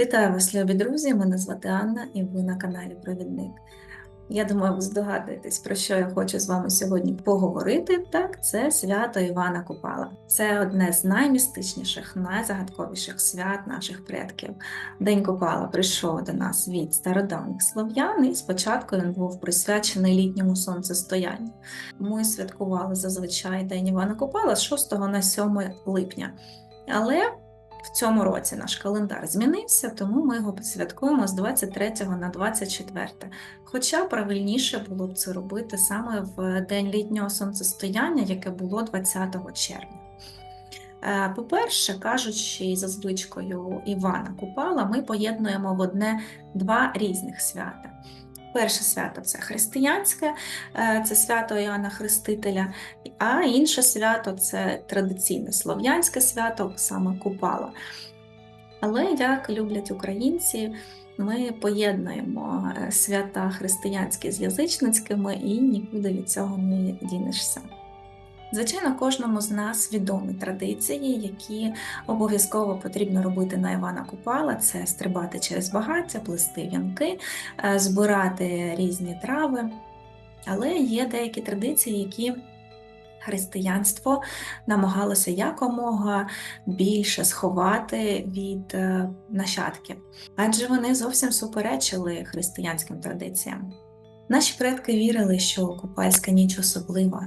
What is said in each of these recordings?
Вітаю вас, любі друзі! Мене звати Анна і ви на каналі Провідник. Я думаю, ви здогадуєтесь, про що я хочу з вами сьогодні поговорити. Так, це свято Івана Купала. Це одне з наймістичніших, найзагадковіших свят наших предків. День Купала прийшов до нас від стародавніх слов'ян, і спочатку він був присвячений літньому сонцестоянню. Ми святкували зазвичай День Івана Купала з 6 на 7 липня. Але в цьому році наш календар змінився, тому ми його святкуємо з 23 на 24. Хоча правильніше було б це робити саме в день літнього сонцестояння, яке було 20 червня. Е, по-перше, кажучи, за звичкою Івана Купала, ми поєднуємо в одне два різних свята. Перше свято це християнське, е, це свято Іоанна Хрестителя, а інше свято це традиційне слов'янське свято, саме Купала. Але як люблять українці, ми поєднуємо е, свята християнські з язичницькими і нікуди від цього не дінешся. Звичайно, кожному з нас відомі традиції, які обов'язково потрібно робити на Івана Купала: це стрибати через багаття, плести вінки, е, збирати різні трави. Але є деякі традиції, які християнство намагалося якомога більше сховати від е, нащадків, адже вони зовсім суперечили християнським традиціям. Наші предки вірили, що купальська ніч особлива.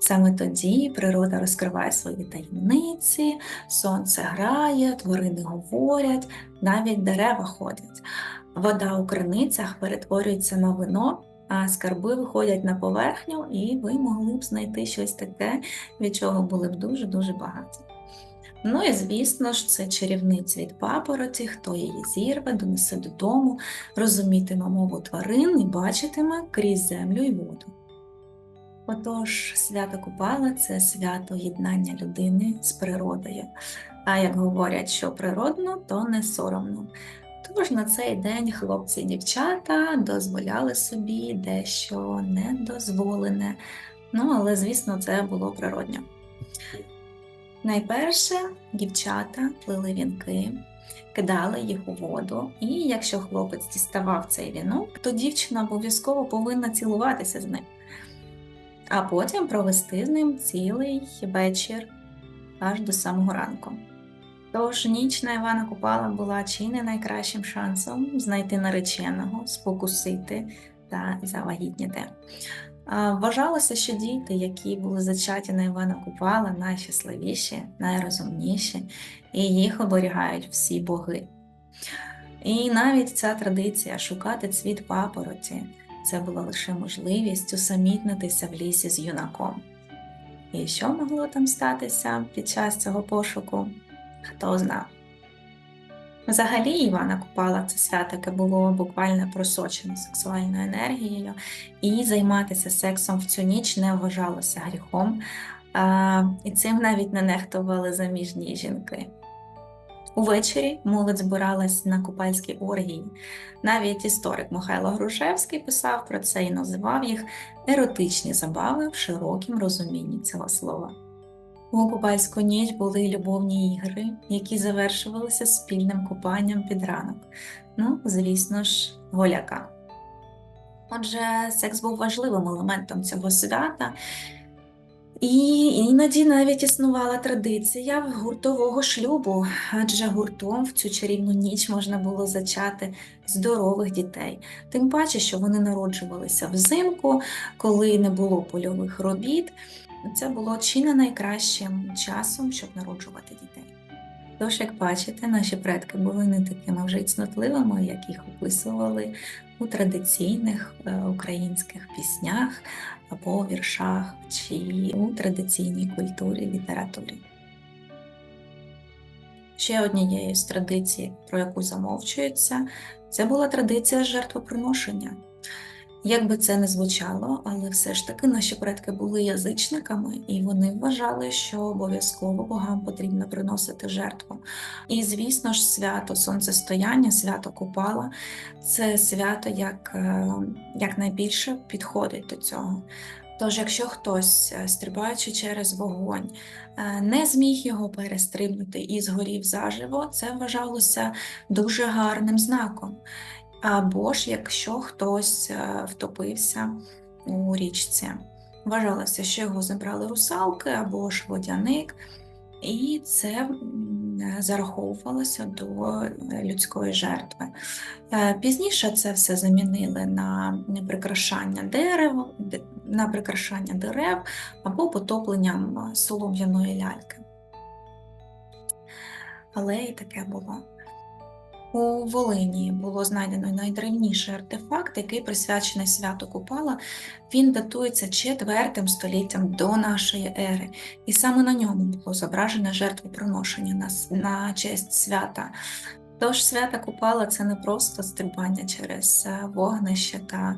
Саме тоді природа розкриває свої таємниці, сонце грає, тварини говорять, навіть дерева ходять. Вода у криницях перетворюється на вино, а скарби виходять на поверхню, і ви могли б знайти щось таке, від чого були б дуже-дуже багаті. Ну і звісно ж, це чарівниця від папороті, хто її зірве, донесе додому, розумітиме мову тварин і бачитиме крізь землю і воду. Отож, свято Купала це свято єднання людини з природою. А як говорять, що природно, то не соромно. Тож на цей день хлопці і дівчата дозволяли собі дещо недозволене. Ну, але, звісно, це було природньо. Найперше дівчата плели вінки, кидали їх у воду, і якщо хлопець діставав цей вінок, то дівчина обов'язково повинна цілуватися з ним а потім провести з ним цілий вечір аж до самого ранку. Тож ніч на Івана Купала була чи не найкращим шансом знайти нареченого, спокусити та завагітніти. Вважалося, що діти, які були зачаті на Івана Купала, найщасливіші, найрозумніші, і їх оберігають всі боги. І навіть ця традиція шукати цвіт папороті це була лише можливість усамітнитися в лісі з юнаком. І що могло там статися під час цього пошуку, хто знав. Взагалі, Івана Купала це свято, яке було буквально просочено сексуальною енергією, і займатися сексом в цю ніч не вважалося гріхом, і цим навіть не нехтували заміжні жінки. Увечері молодь збиралась на купальській оргії. Навіть історик Михайло Грушевський писав про це і називав їх еротичні забави в широкім розумінні цього слова. У купальську ніч були любовні ігри, які завершувалися спільним купанням під ранок. Ну, звісно ж, голяка. Отже, секс був важливим елементом цього свята, і іноді навіть існувала традиція гуртового шлюбу, адже гуртом в цю чарівну ніч можна було зачати здорових дітей, тим паче, що вони народжувалися взимку, коли не було польових робіт. Це було чи не найкращим часом, щоб народжувати дітей. Тож, як бачите, наші предки були не такими вже цнотливими, як їх описували у традиційних е, українських піснях або віршах чи у традиційній культурі літературі. Ще однією з традицій, про яку замовчується, це була традиція жертвоприношення. Як би це не звучало, але все ж таки наші предки були язичниками, і вони вважали, що обов'язково богам потрібно приносити жертву. І, звісно ж, свято сонцестояння, свято Купала це свято як, е, як найбільше підходить до цього. Тож, якщо хтось, е, стрибаючи через вогонь, е, не зміг його перестрибнути і згорів заживо, це вважалося дуже гарним знаком. Або ж якщо хтось е, втопився у річці, вважалося, що його забрали русалки або ж водяник, і це зараховувалося до людської жертви. Е, Пізніше це все замінили на прикрашання дерев, на прикрашання дерев або потопленням е, солом'яної ляльки. Але і таке було. У Волині було знайдено найдревніший артефакт, який присвячений святу Купала. Він датується четвертим століттям до нашої ери, і саме на ньому було зображене жертвоприношення на, на честь свята. Тож свята Купала це не просто стрибання через е, вогнище та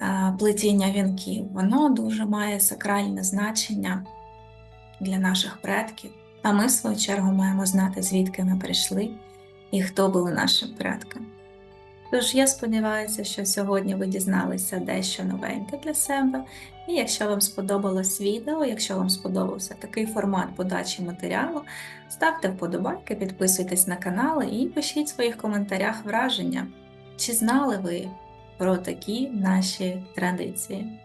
е, плетіння вінків. Воно дуже має сакральне значення для наших предків. А ми, в свою чергу, маємо знати, звідки ми прийшли і хто були нашим предками. Тож я сподіваюся, що сьогодні ви дізналися дещо новеньке для себе. І якщо вам сподобалось відео, якщо вам сподобався такий формат подачі матеріалу, ставте вподобайки, підписуйтесь на канал і пишіть в своїх коментарях враження. Чи знали ви про такі наші традиції?